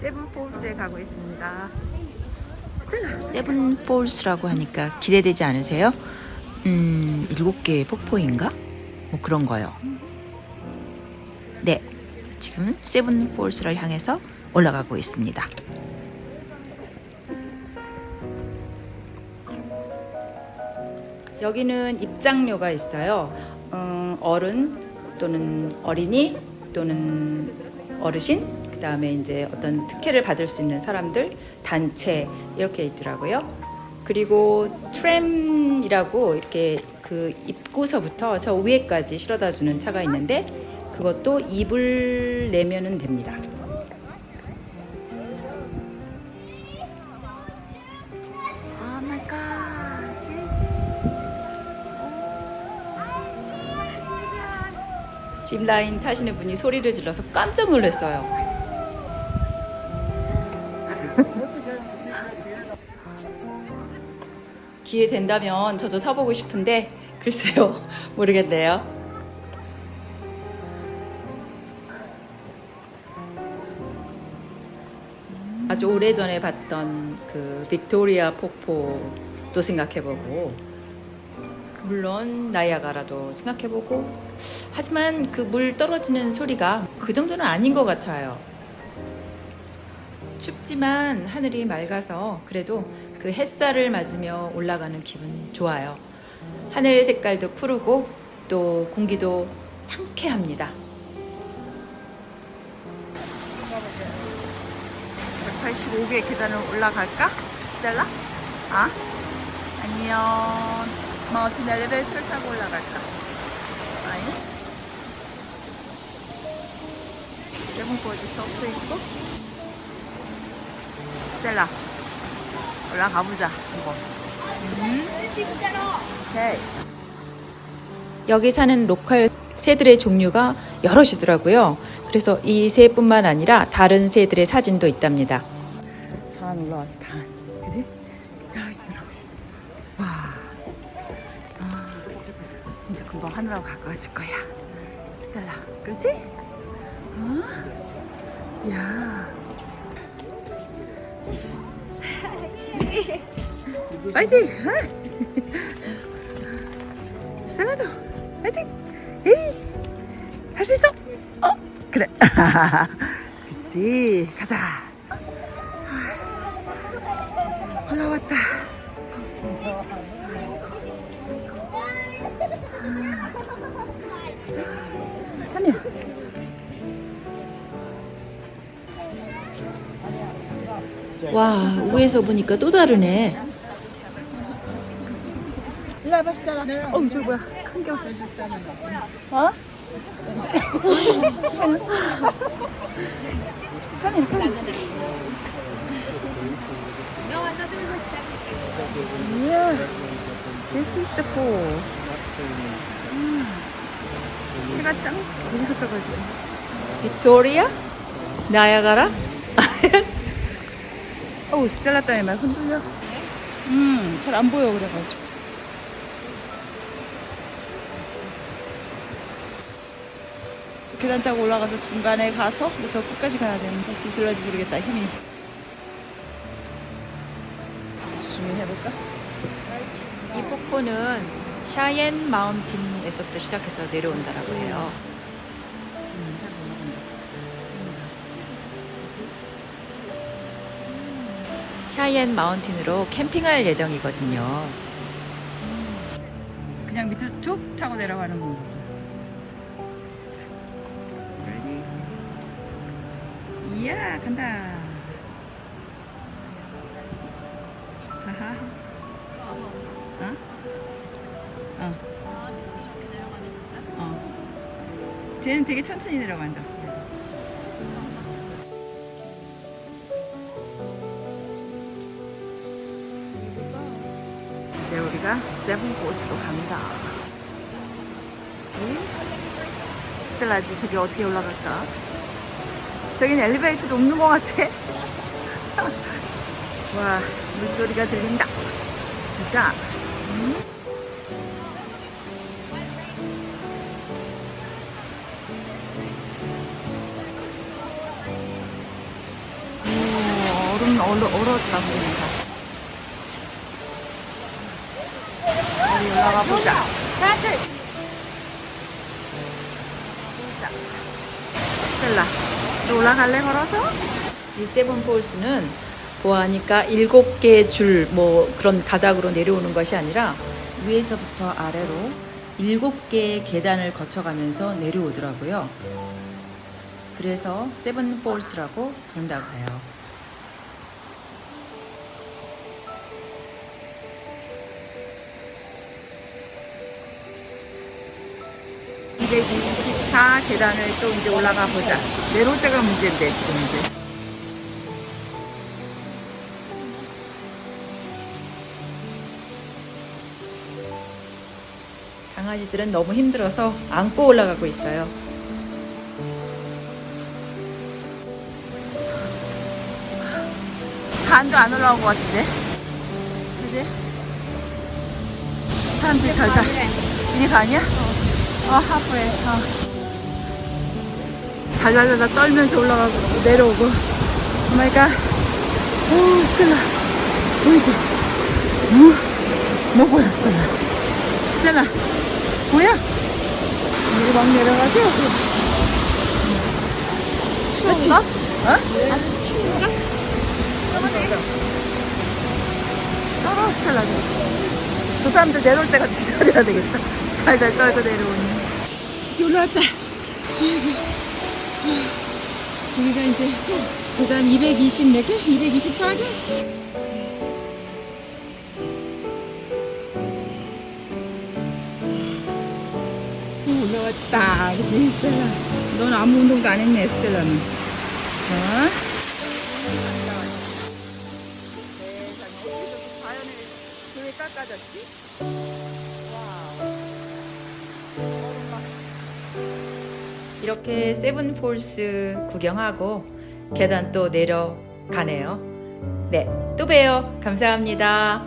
세븐폴스에 가고 있습니다. 세븐폴스라고 하니까 기대되지 않으세요? 음, 일곱 개의 폭포인가? 뭐 그런 거요. 네, 지금 세븐폴스를 향해서 올라가고 있습니다. 여기는 입장료가 있어요. 어, 어른 또는 어린이 또는 어르신 그 다음에 이제 어떤 특혜를 받을 수 있는 사람들 단체 이렇게 있더라고요. 그리고 트램이라고 이렇게 그 입구서부터 저 위에까지 실어다 주는 차가 있는데 그것도 입을 내면은 됩니다. 짚 라인 타시는 분이 소리를 질러서 깜짝 놀랐어요. 기회 된다면 저도 타보고 싶은데 글쎄요 모르겠네요. 아주 오래 전에 봤던 그 빅토리아 폭포도 생각해보고 물론 나이아가라도 생각해보고 하지만 그 물 떨어지는 소리가 그 정도는 아닌 것 같아요. 춥지만 하늘이 맑아서 그래도 그 햇살을 맞으며 올라가는 기분 좋아요. 하늘 색깔도 푸르고 또 공기도 상쾌합니다. 185개의 계단을 올라갈까? 스텔라? 아? 아니면 마운틴 엘리베이터를 타고 올라갈까? 아니? 세븐포즈 셔프 있고 스텔라 올라가보자 이거 음? 오케이 여기 사는 로컬 새들의 종류가 여럿이더라고요. 그래서 이 새뿐만 아니라 다른 새들의 사진도 있답니다. 반 올라왔어 반 금방 하늘하고 가까워질 거야 스텔라 그렇지? 어? 야 파이팅! 어? 스텔라도 파이팅! 에이 할 수 있어! 어? 그래 그치 가자 올라왔다. 하늘. 와, 위에서 보니까 또 다르네. 어, 저 뭐야? 큰 겨. 어? 하늘, 하늘. Yeah, this is the falls. 음. 해가 짱 거기서 쪄가지고. 빅토리아? 나야가라? 어우, 스텔라 때문에 막 흔들려. 음, 잘 안 보여, 그래가지고. 저 계단 타고 올라가서 중간에 가서 저 끝까지 가야 되는 할수 있을지 모르겠다, 힘이. 조심히 해볼까? 이 폭포는 샤옌 마운틴에서부터 시작해서 내려온다라고 해요. 샤옌 마운틴으로 캠핑할 예정이거든요. 그냥 밑으로 툭 타고 내려가는 거. 이야, 간다. 어. 어. 쟤는 되게 천천히 내려간다. 이제 우리가 세븐 곳으로 갑니다. 그치? 스텔라지 저기 어떻게 올라갈까? 저긴 엘리베이터도 없는 것 같아. 와, 물소리가 들린다. 가자. 음? 얼음 얼어, 얼었다 보니까. 우리 올라가 보자. 다들. 보자. 스텔라, 너 올라갈래 걸어서? 이 세븐 폴스는 보아하니까 일곱 개 줄 뭐 그런 가닥으로 내려오는 것이 아니라 위에서부터 아래로 일곱 개의 계단을 거쳐가면서 내려오더라고요. 그래서 세븐 폴스라고 부른다고 해요. (224) 계단을 또 이제 올라가 보자 내려올 때가 문제인데 지금 이제 강아지들은 너무 힘들어서 안고 올라가고 있어요. 반도 안 올라온 것 같은데 그지? 사람들이 달달 이게 반이야? 어 하프에 어. 달달달달 떨면서 올라가고 내려오고 오마이갓 오 스텔라 보이지? 뭐? 뭐 보여 스텔라 스텔라 보여? 이게 막 내려가죠? 추운가? 어? 아치 추운가? 떨어 스텔라 저 사람들 내려올 때까지 기다려야 되겠다 달달 떨고 내려오니 이렇게 올라왔다 저기가 이제 계단 220 몇 개? 224개? 올라왔다 그치 스텔라 넌 아무 운동도 안 했네 스텔라는 어? 세상에 어떻게 저렇게 자연을 그왜 깎아졌지? 이렇게 세븐폴스 구경하고 계단 또 내려가네요. 네, 또 봬요. 감사합니다.